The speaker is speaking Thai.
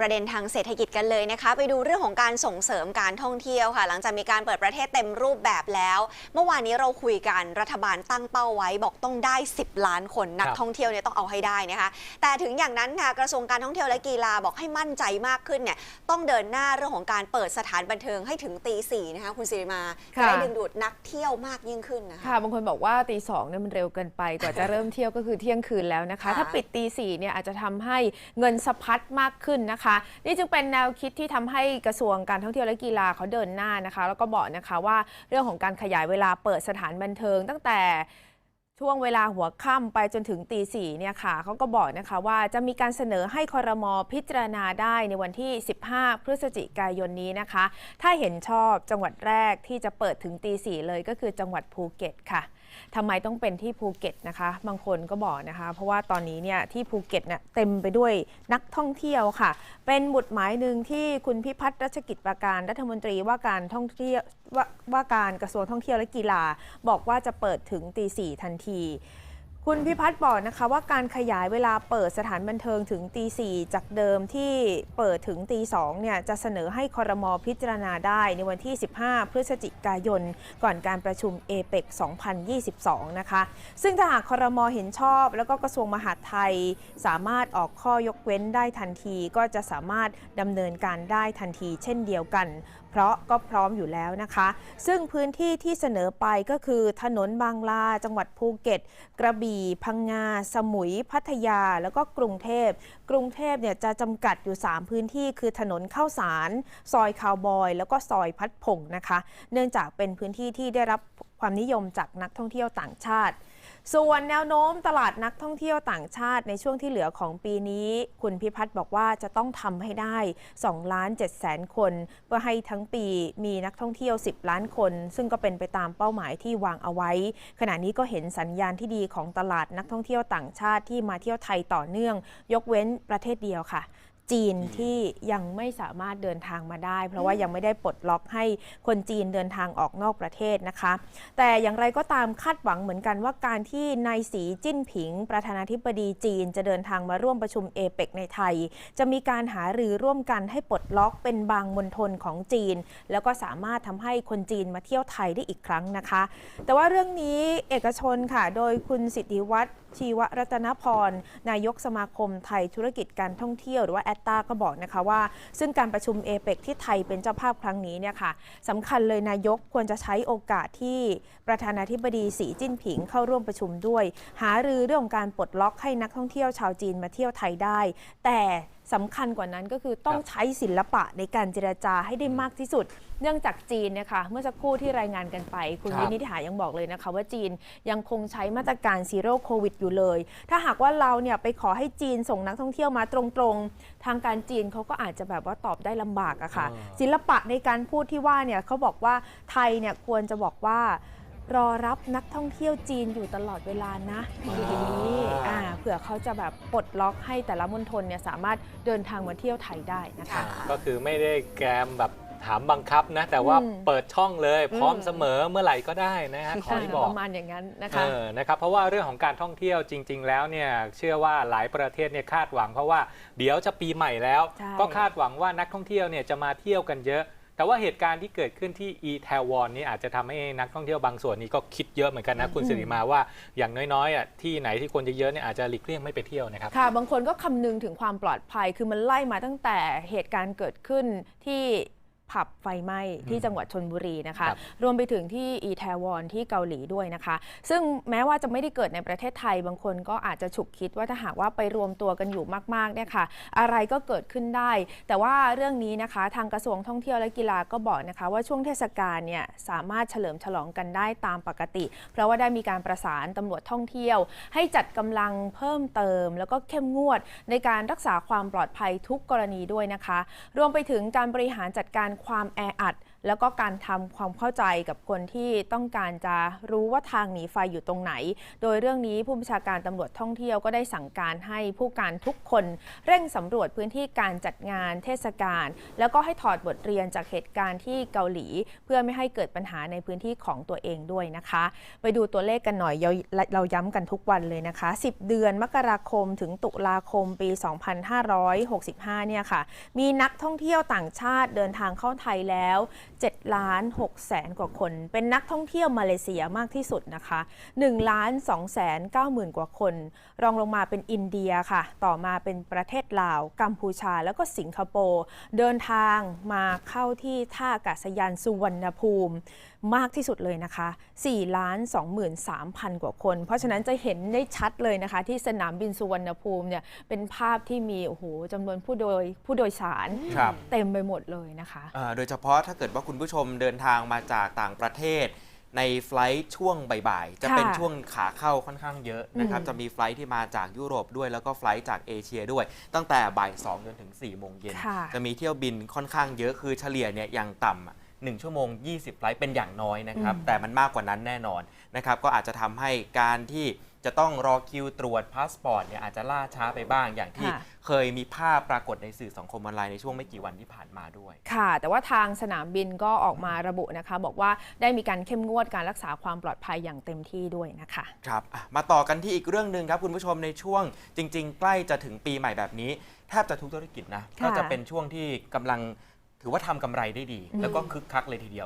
ประเด็นทางเศรษฐกิจกันเลยนะคะ ไปดูเรื่องของการส่งเสริมการท่องเที่ยวค่ะ หลังจากมีการเปิดประเทศเต็มรูปแบบแล้ว เมื่อวานนี้เราคุยกันรัฐบาลตั้งเป้าไว้บอกต้องได้ 10 ล้านคนนักครับท่องเที่ยวเนี่ยต้องเอาให้ได้นะคะ แต่ถึงอย่างนั้นค่ะกระทรวงการท่องเที่ยวและกีฬาบอกให้มั่นใจมากขึ้นเนี่ยต้องเดินหน้าเรื่องของการเปิดสถานบันเทิงให้ถึงตีสี่นะคะคุณสิริมาจะค่ะได้ดึงดูดนักเที่ยวมากยิ่งขึ้นนะคะค่ะบางคนบอกว่าตีสองเนี่ยมันเร็วเกินไปกว่าจะเริ่มเที่ยวก็คือเที่ยงคืนแล้วนะคะค่ะถ้าปิดตีสี่เนี่ยอาจจะทำให้เงินสะพัดมากขึ้นนะคะนี่จึงเป็นแนวคิดที่ทำให้กระทรวงการท่องเที่ยวและกีฬาเขาเดินหน้านะคะ แล้วก็บอกนะคะว่าเรื่องของการขยายเวลาเปิดสถานบันเทิง ตั้งแต่ช่วงเวลาหัวค่ำไปจนถึงตีสี่เนี่ยค่ะเขาก็บอกนะคะว่าจะมีการเสนอให้คอรมอพิจารณาได้ในวันที่ 15 พฤศจิกายนนี้นะคะ ถ้าเห็นชอบจังหวัดแรกที่จะเปิดถึงตีสี่เลยก็คือจังหวัดภูเก็ตค่ะ ทำไมต้องเป็นที่ภูเก็ตนะคะ บางคนก็บอกนะคะ เพราะว่าตอนนี้เนี่ยที่ภูเก็ตเนี่ยเต็มไปด้วยนักท่องเที่ยวค่ะ เป็นหมุดหมายหนึ่งที่คุณพิพัฒน์รัชกิจประการรัฐมนตรีว่าการท่องเที่ยววว่าการกระทรวงท่องเที่ยวและกีฬา บอกว่าจะเปิดถึงตีสี่ทันที คุณพิพัฒน์บอกนะคะว่าการขยายเวลาเปิดสถานบันเทิงถึงตีสี่จากเดิมที่เปิดถึงตีสองเนี่ยจะเสนอให้คอรมอพิจารณาได้ในวันที่ 15 พฤศจิกายน ก่อนการประชุมเอเปก2022 นะคะ ซึ่งถ้าหากคอรมอเห็นชอบ แล้วก็กระทรวงมหาดไทย สามารถออกข้อยกเว้นได้ทันที ก็จะสามารถดำเนินการได้ทันที เช่นเดียวกันเพราะก็พร้อมอยู่แล้วนะคะ ซึ่งพื้นที่ที่เสนอไปก็คือถนนบางลา จังหวัดภูเก็ต กระบี่ พังงา สมุย พัทยา แล้วก็กรุงเทพ กรุงเทพเนี่ยจะจำกัดอยู่ 3 พื้นที่คือถนนเข้าสาร ซอยคาวบอย แล้วก็ซอยพัดพงนะคะ เนื่องจากเป็นพื้นที่ที่ได้รับความนิยมจากนักท่องเที่ยวต่างชาติ ส่วนแนวโน้มตลาดนักท่องเที่ยวต่างชาติในช่วงที่เหลือของปีนี้ คุณพิพัฒน์บอกว่าจะต้องทำให้ได้2ล้าน7แสนคน เพื่อให้ทั้งปีมีนักท่องเที่ยว 10 ล้านคน ซึ่งก็เป็นไปตามเป้าหมายที่วางเอาไว้ ขณะนี้ก็เห็นสัญญาณที่ดีของตลาดนักท่องเที่ยวต่างชาติที่มาเที่ยวไทยต่อเนื่อง ยกเว้นประเทศเดียวค่ะ จีนที่ยังไม่สามารถเดินทางมาได้ เพราะว่ายังไม่ได้ปลดล็อกให้คนจีนเดินทางออกนอกประเทศนะคะ แต่อย่างไรก็ตามคาดหวังเหมือนกันว่าการที่นายสีจิ้นผิง ประธานาธิบดีจีนจะเดินทางมาร่วมประชุมเอเปกในไทย จะมีการหารือร่วมกันให้ปลดล็อกเป็นบางมณฑลของจีน แล้วก็สามารถทำให้คนจีนมาเที่ยวไทยได้อีกครั้งนะคะ แต่ว่าเรื่องนี้เอกชนค่ะ โดยคุณสิทธิวัฒน์ชีวรัตนพร นายกสมาคมไทยธุรกิจการท่องเที่ยวหรือว่าแอตตาก็บอกนะคะว่า ซึ่งการประชุมเอเปกที่ไทยเป็นเจ้าภาพครั้งนี้เนี่ยค่ะสำคัญเลยนายกควรจะใช้โอกาสที่ประธานาธิบดีสีจิ้นผิงเข้าร่วมประชุมด้วย หารือเรื่องของการปลดล็อกให้นักท่องเที่ยวชาวจีนมาเที่ยวไทยได้ แต่สำคัญกว่านั้นก็คือต้องครับใช้ศิลปะในการเจรจาให้ได้มากที่สุด เนื่องจากจีนเนยคะเมื่อสักครู่ที่รายงานกันไป คุณครับวินิษฐายังบอกเลยนะคะ ว่าจีนยังคงใช้มาตรการซีโร่โควิดอยู่เลย ถ้าหากว่าเราเนี่ยไปขอให้จีนส่งนักท่องเที่ยวมาตรงๆ ทางการจีนเขาก็อาจจะแบบว่าตอบได้ลำบากอะค่ะอ่าศิลปะในการพูดที่ว่าเนี่ยเขาบอกว่าไทยเนี่ยควรจะบอกว่า รอรับนักท่องเที่ยวจีนอยู่ตลอดเวลานะอย่างนี้อ่าเผื่อเขาจะแบบปลดล็อกให้แต่ละมณฑลเนี่ยสามารถเดินทางมาเที่ยวไทยได้นะคะ ก็คือไม่ได้แกมแบบถามบังคับนะ แต่ว่าอืมเปิดช่องเลยพร้อมอืมเสมอเมื่อไหร่ก็ได้นะฮะขอที่บอกประมาณอย่างนั้นนะเอคะอนะครับเพราะว่าเรื่องของการท่องเที่ยวจริง ๆ แล้วเนี่ยเชื่อว่าหลายประเทศเนี่ยคาดหวังเพราะว่าเดี๋ยวจะปีใหม่แล้วใช่ก็คาดหวังว่านักท่องเที่ยวเนี่ยจะมาเที่ยวกันเยอะ แต่ว่าเหตุการณ์ที่เกิดขึ้นที่อีแทวอนนี่อาจจะทำให้นักท่องเที่ยวบางส่วนนี้ก็คิดเยอะเหมือนกันนะคุณสิริมาว่าอย่างน้อยๆอะที่ไหนที่คนเยอะๆเนี่ยอาจจะหลีกเลี่ยงไม่ไปเที่ยวนะครับค่ะบางคนก็คำนึงถึงความปลอดภัยคือมันไล่มาตั้งแต่เหตุการณ์เกิดขึ้นที่ ผับไฟไหม้ที่จังหวัดชนบุรีนะคะครับรวมไปถึงที่อีแทวอนที่เกาหลีด้วยนะคะ ซึ่งแม้ว่าจะไม่ได้เกิดในประเทศไทยบางคนก็อาจจะฉุกคิดว่าถ้าหากว่าไปรวมตัวกันอยู่มากๆเนี่ยค่ะ อะไรก็เกิดขึ้นได้ แต่ว่าเรื่องนี้นะคะทางกระทรวงท่องเที่ยวและกีฬาก็บอกนะคะ ว่าช่วงเทศกาลเนี่ยสามารถเฉลิมฉลองกันได้ตามปกติ เพราะว่าได้มีการประสานตำรวจท่องเที่ยว ให้จัดกำลังเพิ่มเติม แล้วก็เข้มงวดในการรักษาความปลอดภัยทุกกรณีด้วยนะคะ รวมไปถึงการบริหารจัดการความแออัด แล้วก็การทำความเข้าใจกับคนที่ต้องการจะรู้ว่าทางหนีไฟอยู่ตรงไหน โดยเรื่องนี้ผู้บัญชาการตำรวจท่องเที่ยวก็ได้สั่งการให้ผู้การทุกคนเร่งสำรวจพื้นที่การจัดงานเทศกาลแล้วก็ให้ถอดบทเรียนจากเหตุการณ์ที่เกาหลี เพื่อไม่ให้เกิดปัญหาในพื้นที่ของตัวเองด้วยนะคะ ไปดูตัวเลขกันหน่อยเราเราย้ำกันทุกวันเลยนะคะ 10 เดือนมกราคมถึงตุลาคมปี 2565 เนี่ยค่ะ มีนักท่องเที่ยวต่างชาติเดินทางเข้าไทยแล้ว 7 ล้าน6แสนกว่าคน เป็นนักท่องเที่ยวมาเลเซียมากที่สุดนะคะ1ล้าน2แสน9หมื่นกว่าคน รองลงมาเป็นอินเดียค่ะ ต่อมาเป็นประเทศลาว กัมพูชา แล้วก็สิงคโปร์ เดินทางมาเข้าที่ท่าอากาศยานสุวรรณภูมิมากที่สุดเลยนะคะ4ล้าน23พันกว่าคน เพราะฉะนั้นจะเห็นได้ชัดเลยนะคะ ที่สนามบินสุวรรณภูมิเนี่ยเป็นภาพที่มีโอ้โหจำนวนผู้โดยผู้โดยสารครับเต็มไปหมดเลยนะคะอ่าโดยเฉพาะถ้าเกิดว่าคุณผู้ชมเดินทางมาจากต่างประเทศ ในไฟลท์ช่วงบ่ายๆ จะเป็นค่ะช่วงขาเข้าค่อนข้างเยอะนะครับอืมจะมีไฟลท์ที่มาจากยุโรปด้วยแล้วก็ไฟลท์จากเอเชียด้วย ตั้งแต่บ่าย2จนถึง4โมงเย็นค่ะจะมีเที่ยวบินค่อนข้างเยอะคือเฉลี่ยเนี่ยอย่างต่ำอะหนึ่งชั่วโมง 20 ไฟลท์เป็นอย่างน้อยนะครับอืมแต่มันมากกว่านั้นแน่นอนนะครับ ก็อาจจะทำให้การที่ จะต้องรอคิวตรวจพาสปอร์ตเนี่ยอาจจะล่าช้าไปบ้างอย่างที่ค่ะเคยมีภาพปรากฏในสื่อสังคมออนไลน์ในช่วงไม่กี่วันที่ผ่านมาด้วย ค่ะ แต่ว่าทางสนามบินก็ออกมาระบุนะคะ บอกว่าได้มีการเข้มงวดการรักษาความปลอดภัยอย่างเต็มที่ด้วยนะคะ ครับอะมาต่อกันที่อีกเรื่องหนึ่งครับคุณผู้ชมในช่วงจริง ๆ ใกล้จะถึงปีใหม่แบบนี้ แทบจะทุกธุรกิจนะ ค่ะก็จะเป็นช่วงที่กำลังถือว่าทำกำไรได้ดีอืมแล้วก็คึกคักเลยทีเดียว